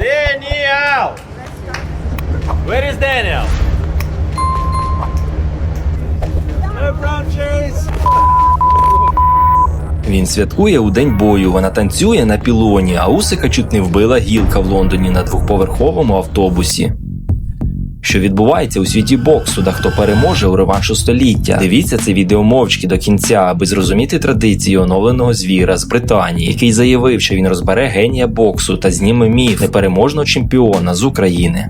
Daniel! Where is Daniel? Він святкує у день бою. Вона танцює на пілоні, а Усика чуть не вбила гілка в Лондоні на двохповерховому автобусі. Що відбувається у світі боксу, та хто переможе у реваншу століття? Дивіться це відео мовчки до кінця, аби зрозуміти традицію оновленого звіра з Британії, який заявив, що він розбере генія боксу та зніме міф непереможного чемпіона з України.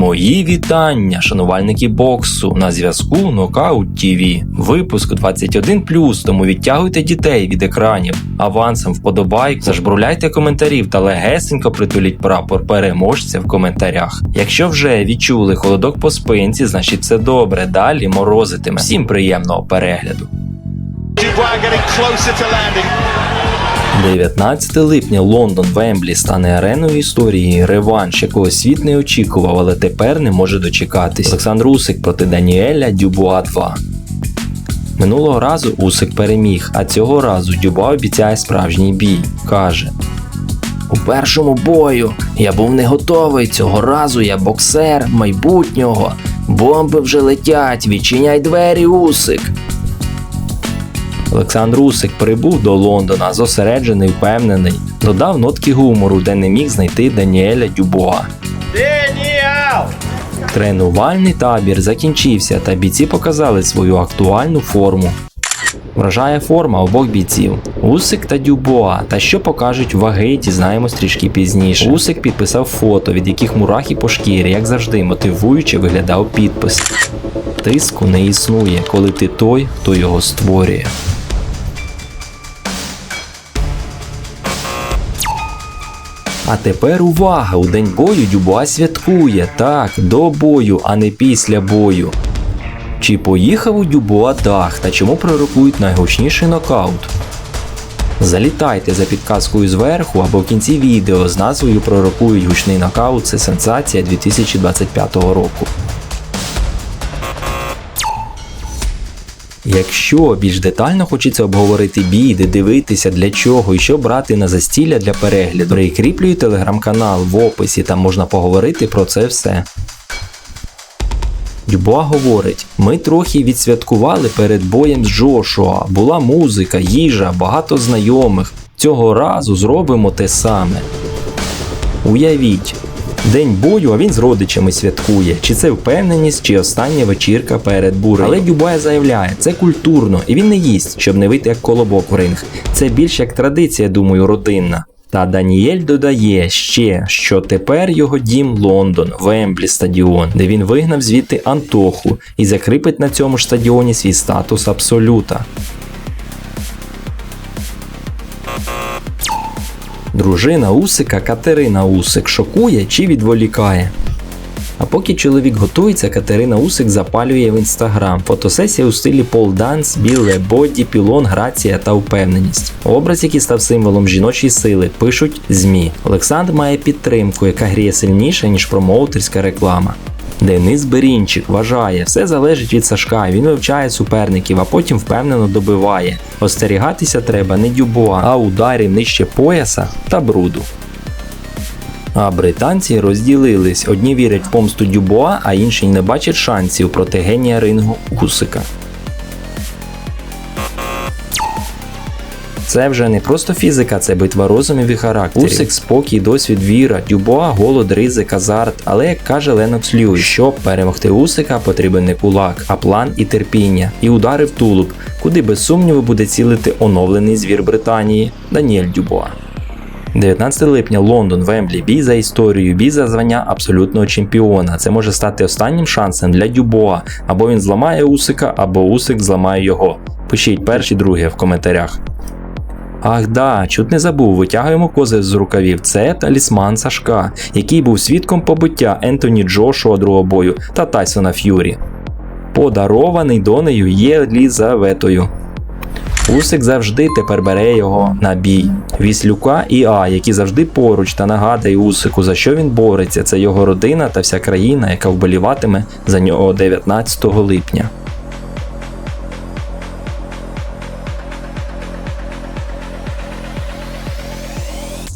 Мої вітання, шанувальники боксу. На зв'язку Нокаут ТВ. Випуск 21 тому відтягуйте дітей від екранів. Авансом вподобайк, зажбруляйте коментарів та легесенько притуліть прапор переможця в коментарях. Якщо вже відчули холодок по спинці, значить все добре. Далі морозитиме. Всім приємного перегляду. 19 липня Лондон Вемблі стане ареною історії, реванш, якого світ не очікував, але тепер не може дочекатись. Олександр Усик проти Даніеля Дюбуа 2. Минулого разу Усик переміг, а цього разу Дюба обіцяє справжній бій. Каже: У першому бою я був не готовий. Цього разу я боксер майбутнього. Бомби вже летять, відчиняй двері, Усик. Олександр Усик прибув до Лондона, зосереджений, впевнений, додав нотки гумору, де не міг знайти Даніеля Дюбуа. Daniel! Тренувальний табір закінчився, та бійці показали свою актуальну форму. Вражає форма обох бійців. Усик та Дюбуа. Та що покажуть ваги, дізнаємось трішки пізніше. Усик підписав фото, від яких мурахи по шкірі, як завжди, мотивуюче виглядав підпис. Тиску не існує, коли ти той, хто його створює. А тепер увага! У день бою Дюбуа святкує. Так, до бою, а не після бою. Чи поїхав у Дюбуа дах та чому пророкують найгучніший нокаут? Залітайте за підказкою зверху або в кінці відео з назвою Пророкують гучний нокаут це сенсація 2025 року. Якщо більш детально хочеться обговорити бій, дивитися, для чого і що брати на застілля для перегляду, прикріплюю телеграм-канал в описі, там можна поговорити про це все. Дюбуа говорить: ми трохи відсвяткували перед боєм з Джошуа. Була музика, їжа, багато знайомих. Цього разу зробимо те саме. Уявіть, день бою, а він з родичами святкує. Чи це впевненість, чи остання вечірка перед бурею. Але Дюбуа заявляє, це культурно, і він не їсть, щоб не вийти як колобок в ринг. Це більш як традиція, думаю, родинна. Та Даніель додає ще, що тепер його дім Лондон, Вемблі стадіон, де він вигнав звідти Антоху і закріпить на цьому ж стадіоні свій статус абсолюта. Дружина Усика Катерина Усик шокує чи відволікає. А поки чоловік готується, Катерина Усик запалює в інстаграм. Фотосесія у стилі пол-данс, біле боді, пілон, грація та впевненість. Образ, який став символом жіночої сили, пишуть ЗМІ. Олександр має підтримку, яка гріє сильніше, ніж промоутерська реклама. Денис Берінчик вважає, все залежить від Сашка. Він вивчає суперників, а потім впевнено добиває. Остерігатися треба не дюбуа, а ударів нижче пояса та бруду. А британці розділились: одні вірять в помсту Дюбуа, а інші не бачать шансів проти генія рингу Усика. Це вже не просто фізика, це битва розумів і характерів. Усик, спокій, досвід, віра, Дюбуа, голод, ризик, азарт. Але як каже Ленокс Льюіс, щоб перемогти Усика, потрібен не кулак, а план і терпіння, і удари в тулуб, куди без сумніву буде цілити оновлений звір Британії Даніель Дюбуа. 19 липня Лондон, Вемблі, бій за історію, бій за звання абсолютного чемпіона. Це може стати останнім шансом для Дюбоа. Або він зламає Усика, або Усик зламає його. Пишіть перші, друге в коментарях. Ах да, чуть не забув, витягуємо кози з рукавів. Це талісман Сашка, який був свідком побиття Ентоні Джошуа другого бою та Тайсона Ф'юрі. Подарований донею Єлізаветою. Усик завжди тепер бере його на бій. Віслюка і А, які завжди поруч та нагадує Усику, за що він бореться. Це його родина та вся країна, яка вболіватиме за нього 19 липня.